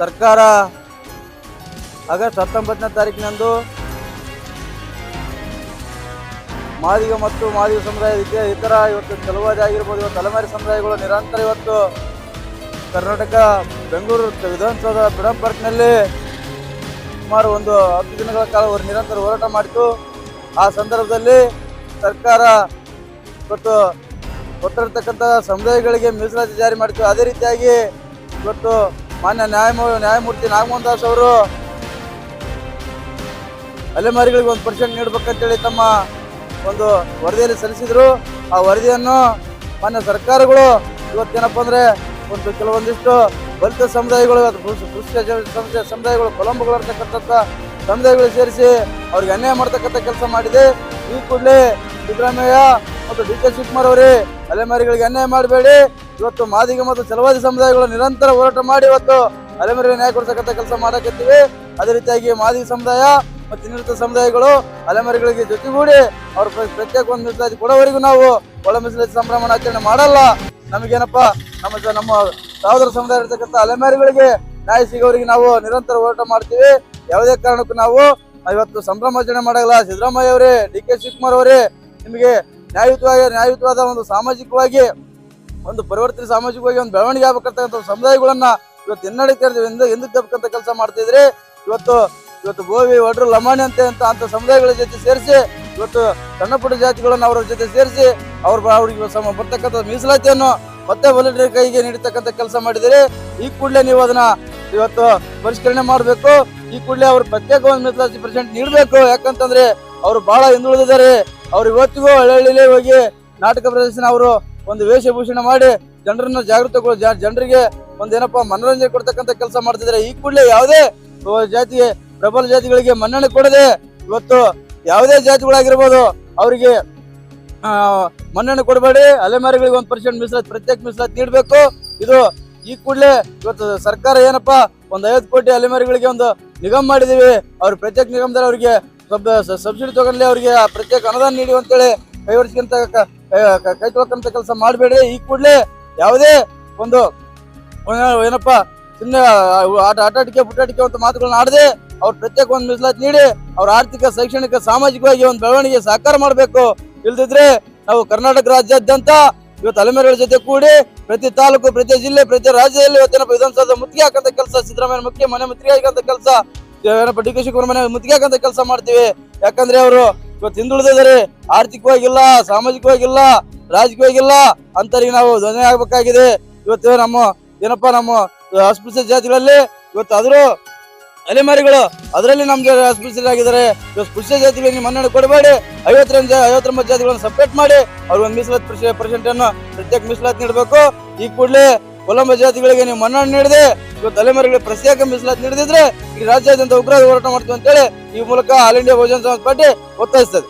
ಸರ್ಕಾರ ಆಗಸ್ಟ್ ಹತ್ತೊಂಬತ್ತನೇ ತಾರೀಕಿನಂದು ಮಾದಿಗ ಮತ್ತು ಮಾದಿಗ ಸಮುದಾಯಕ್ಕೆ ಇತರ ಇವತ್ತು ಚಲುವಾದಿ ಆಗಿರ್ಬೋದು, ಇವತ್ತು ತಲೆಮಾರಿ ಸಮುದಾಯಗಳು ನಿರಂತರ ಇವತ್ತು ಕರ್ನಾಟಕ, ಬೆಂಗಳೂರು ವಿಧಾನಸೌಧ ಫ್ರೀಡಂ ಪಾರ್ಕ್ನಲ್ಲಿ ಸುಮಾರು ಒಂದು ಹತ್ತು ದಿನಗಳ ಕಾಲ ಅವರು ನಿರಂತರ ಹೋರಾಟ ಮಾಡಿತು ಆ ಸಂದರ್ಭದಲ್ಲಿ ಸರ್ಕಾರ ಇವತ್ತು ಕೊಟ್ಟಿರ್ತಕ್ಕಂಥ ಸಮುದಾಯಗಳಿಗೆ ಮೀಸಲಾತಿ ಜಾರಿ ಮಾಡಿತು ಅದೇ ರೀತಿಯಾಗಿ ಇವತ್ತು ಮಾನ್ಯ ನ್ಯಾಯಮೂ ನ್ಯಾಯಮೂರ್ತಿ ನಾಗಮೋಹನ್ ದಾಸ್ ಅವರು ಅಲೆಮಾರಿಗಳಿಗೆ ಒಂದು ಪರ್ಸೆಂಟ್ ನೀಡಬೇಕಂತೇಳಿ ತಮ್ಮ ಒಂದು ವರದಿಯಲ್ಲಿ ಸಲ್ಲಿಸಿದ್ರು. ಆ ವರದಿಯನ್ನು ಮಾನ್ಯ ಸರ್ಕಾರಗಳು ಇವತ್ತೇನಪ್ಪ ಅಂದ್ರೆ ಒಂದು ಕೆಲವೊಂದಿಷ್ಟು ಬಲಿತ ಸಮುದಾಯಗಳು ಸಮುದಾಯ- ಸಮುದಾಯಗಳು ಕೊಲಂಬಗಳು ಇರ್ತಕ್ಕಂಥ ಸಮುದಾಯಗಳು ಸೇರಿಸಿ ಅವ್ರಿಗೆ ಅನ್ಯಾಯ ಮಾಡ್ತಕ್ಕಂಥ ಕೆಲಸ ಮಾಡಿದೆ. ಈ ಕೂಡಲೇ ಸಿದ್ದರಾಮಯ್ಯ ಮತ್ತು ಡಿ ಕೆ ಶಿವಕುಮಾರ್ ಅವರೇ, ಅಲೆಮಾರಿಗಳಿಗೆ ಅನ್ಯಾಯ ಮಾಡಬೇಡಿ. ಇವತ್ತು ಮಾದಿಗ ಮತ್ತು ಚಲವಾದಿ ಸಮುದಾಯಗಳು ನಿರಂತರ ಹೋರಾಟ ಮಾಡಿ ಇವತ್ತು ಅಲೆಮಾರಿಗೆ ನ್ಯಾಯ ಕೊಡ್ತಕ್ಕಂಥ ಕೆಲಸ ಮಾಡಕತ್ತೀವಿ. ಅದೇ ರೀತಿಯಾಗಿ ಮಾದಿಗ ಸಮುದಾಯ ಮತ್ತು ಇನ್ನಿತರ ಸಮುದಾಯಗಳು ಅಲೆಮಾರಿಗಳಿಗೆ ಜೊತೆಗೂಡಿ ಅವ್ರ ಪ್ರ- ಪ್ರತ್ಯೇಕ ಒಂದು ಮೀಸಲಾತಿ ಕೊಡೋವರೆಗೂ ನಾವು ಒಳ ಮೀಸಲಾತಿ ಸಂಭ್ರಮಣ ಆಚರಣೆ ಮಾಡಲ್ಲ. ನಮಗೇನಪ್ಪ, ನಮ್ಮ ನಮ್ಮ ಸಹೋದರ ಸಮುದಾಯ ಇರ್ತಕ್ಕಂಥ ಅಲೆಮಾರಿಗಳಿಗೆ ನ್ಯಾಯ ಸಿಗೋರಿಗೆ ನಾವು ನಿರಂತರ ಹೋರಾಟ ಮಾಡ್ತೀವಿ. ಯಾವುದೇ ಕಾರಣಕ್ಕೂ ನಾವು ಇವತ್ತು ಸಂಭ್ರಮಾಚರಣೆ ಮಾಡಲ್ಲ. ಸಿದ್ದರಾಮಯ್ಯ ಅವರೇ, ಡಿ ಕೆ ಶಿವಕುಮಾರ್ ಅವರೇ, ನಿಮಗೆ ನ್ಯಾಯಯುತವಾಗಿ ನ್ಯಾಯಯುತವಾದ ಒಂದು ಸಾಮಾಜಿಕವಾಗಿ, ಒಂದು ಪರಿವರ್ತನೆ ಸಾಮಾಜಿಕವಾಗಿ ಒಂದು ಬೆಳವಣಿಗೆ ಆಗ್ಬೇಕಂತಕ್ಕಂಥ ಸಮುದಾಯಗಳನ್ನ ಇವತ್ತು ಹಿನ್ನಡೆಗೆ ಹಿಂದೆ ಎಂದು ತಪ್ಪಕ್ಕಂತ ಕೆಲಸ ಮಾಡ್ತಿದ್ರಿ ಇವತ್ತು ಇವತ್ತು ಗೋವಿ ಒಡ್ರು ಲಮಾಣಿ ಅಂತ ಅಂತ ಅಂತ ಸಮುದಾಯಗಳ ಜೊತೆ ಸೇರಿಸಿ, ಇವತ್ತು ಸಣ್ಣ ಪುಟ್ಟ ಜಾತಿಗಳನ್ನ ಅವರ ಜೊತೆ ಸೇರಿಸಿ, ಅವ್ರ ಅವ್ರಿಗೆ ಸಮ, ಬರ್ತಕ್ಕಂಥ ಮೀಸಲಾತಿಯನ್ನು ಮತ್ತೆ ವಲಟರಿ ಕೈಗೆ ನೀಡತಕ್ಕಂಥ ಕೆಲಸ ಮಾಡಿದರೆ. ಈ ಕೂಡಲೇ ನೀವು ಅದನ್ನ ಇವತ್ತು ಪರಿಷ್ಕರಣೆ ಮಾಡಬೇಕು. ಈ ಕೂಡಲೇ ಅವ್ರು ಪ್ರತ್ಯೇಕ ಒಂದು ಮೀಸಲಾತಿ ಪರ್ಸೆಂಟ್ ನೀಡಬೇಕು. ಯಾಕಂತಂದ್ರೆ ಅವರು ಬಹಳ ಹಿಂದುಳಿದಿದ್ದಾರೆ. ಅವ್ರು ಇವತ್ತಿಗೂ ಹಳ್ಳಿ ಹೋಗಿ ನಾಟಕ ಪ್ರದರ್ಶನ ಅವರು ಒಂದು ವೇಷಭೂಷಣ ಮಾಡಿ ಜನರನ್ನ ಜಾಗೃತಗೊಳ ಜನರಿಗೆ ಒಂದೇನಪ್ಪ ಮನೋರಂಜನೆ ಕೊಡ್ತಕ್ಕಂಥ ಕೆಲಸ ಮಾಡ್ತಿದ್ದಾರೆ ಈ ಕೂಡಲೇ ಯಾವುದೇ ಜಾತಿಗೆ ಪ್ರಬಲ ಜಾತಿಗಳಿಗೆ ಮನ್ನಣೆ ಕೊಡದೆ ಇವತ್ತು ಯಾವುದೇ ಜಾತಿಗಳಾಗಿರ್ಬೋದು ಅವರಿಗೆ ಮನ್ನಣೆ ಕೊಡಬೇಡಿ. ಅಲೆಮಾರಿಗಳಿಗೆ ಒಂದು ಪರ್ಸೆಂಟ್ ಮೀಸಲಾತಿ, ಪ್ರತ್ಯೇಕ ಮೀಸಲಾತಿ ನೀಡಬೇಕು. ಇದು ಈ ಕೂಡಲೇ ಇವತ್ತು ಸರ್ಕಾರ ಏನಪ್ಪಾ, ಒಂದು ಐವತ್ತು ಕೋಟಿ ಅಲೆಮಾರಿಗಳಿಗೆ ಒಂದು ನಿಗಮ ಮಾಡಿದೀವಿ. ಅವ್ರ ಪ್ರತ್ಯೇಕ ನಿಗಮದಲ್ಲಿ ಅವರಿಗೆ ಸಬ್ಸಿಡಿ ತಗೊಂಡ್ಲಿ ಅವರಿಗೆ ಪ್ರತ್ಯೇಕ ಅನುದಾನ ನೀಡಿ ಅಂತೇಳಿ ಹೊಡ್ಸ್ಕೊಂತ ಕ- ತೊಳ್ಕೊಂತ ಕೆಲಸ ಮಾಡಬೇಡಿ ಈ ಕೂಡಲೇ ಯಾವುದೇ ಒಂದು ಏನಪ್ಪ ಸುಮ್ಮನೆ ಆಟ ಆಟಾಟಿಕೆ ಪುಟಾಟಿಕೆ ಅಂತ ಮಾತುಗಳನ್ನ ಆಡದೆ ಅವ್ರ ಪ್ರತ್ಯೇಕ ಒಂದು ಮೀಸಲಾತಿ ನೀಡಿ ಅವ್ರ ಆರ್ಥಿಕ, ಶೈಕ್ಷಣಿಕ, ಸಾಮಾಜಿಕವಾಗಿ ಒಂದು ಬೆಳವಣಿಗೆ ಸಹಕಾರ ಮಾಡಬೇಕು. ಇಲ್ದಿದ್ರೆ ನಾವು ಕರ್ನಾಟಕ ರಾಜ್ಯಾದ್ಯಂತ ಇವತ್ತು ಅಲೆಮೇರೆಗಳ ಜೊತೆ ಕೂಡಿ ಪ್ರತಿ ತಾಲೂಕು, ಪ್ರತಿ ಜಿಲ್ಲೆ, ಪ್ರತಿ ರಾಜ್ಯದಲ್ಲಿ ಇವತ್ತೇನಪ್ಪ ವಿಧಾನಸೌಧ ಮುತ್ತಿಗೆ ಹಾಕಂತ ಕೆಲಸ, ಸಿದ್ದರಾಮಯ್ಯ ಮುಖ್ಯ ಮನೆ ಮುತ್ತಿಗೆ ಹಾಕಂತ ಕೆಲಸ ಏನಪ್ಪ ಡಿ ಕೆ ಶಿವಕುಮಾರ್ ಹಾಕಂತ ಕೆಲಸ ಮಾಡ್ತೀವಿ. ಯಾಕಂದ್ರೆ ಅವರು ಇವತ್ತು ಹಿಂದುಳಿದಿದ್ದಾರೆ. ಆರ್ಥಿಕವಾಗಿಲ್ಲ, ಸಾಮಾಜಿಕವಾಗಿಲ್ಲ, ರಾಜಕೀಯವಾಗಿಲ್ಲ, ಅಂತರಿಗೆ ನಾವು ಧ್ವನಿ ಆಗ್ಬೇಕಾಗಿದೆ. ಇವತ್ತು ನಮ್ಮ ಏನಪ್ಪಾ, ನಮ್ಮ ಅಸ್ಪೃಶ್ಯ ಜಾತಿಗಳಲ್ಲಿ ಇವತ್ತು ಆದ್ರೂ ಅಲೆಮಾರಿಗಳು ಅದರಲ್ಲಿ ನಮ್ಗೆ ಅಸ್ಪೃಶ್ಯರಾಗಿದ್ದಾರೆ. ಇವತ್ತು ಸ್ಪೃಶ್ಯ ಜಾತಿಗಳಿಗೆ ನೀವು ಮನ್ನಣೆ ಕೊಡಬೇಡಿ. ಐವತ್ತರಿಂದ ಐವತ್ತೊಂಬತ್ತು ಜಾತಿಗಳನ್ನು ಸಪ್ರೇಟ್ ಮಾಡಿ. ಅವ್ರಿಗೆ ಒಂದು ಮೀಸಲಾತಿ ಪರ್ಸೆಂಟ್ ಅನ್ನು ಪ್ರತ್ಯೇಕ ಮೀಸಲಾತಿ ನೀಡಬೇಕು. ಈ ಕೂಡಲೇ ಕೊಲಂಬ ಜಾತಿಗಳಿಗೆ ನೀವು ಮನ್ನಣೆ ನೀಡದೆ, ಇವತ್ತು ತಲೆಮಾರಿಗಳಿಗೆ ಪ್ರತ್ಯೇಕ ಮೀಸಲಾತಿ ನೀಡದಿದ್ರೆ ಈ ರಾಜ್ಯಾದ್ಯಂತ ಉಗ್ರ ಹೋರಾಟ ಮಾಡ್ತೀವಿ ಅಂತೇಳಿ ಈ ಮೂಲಕ ಆಲ್ ಇಂಡಿಯಾ ಬಹುಜನ ಸಮಾಜ ಪಾರ್ಟಿ ಒತ್ತಾಯಿಸ್ತದೆ.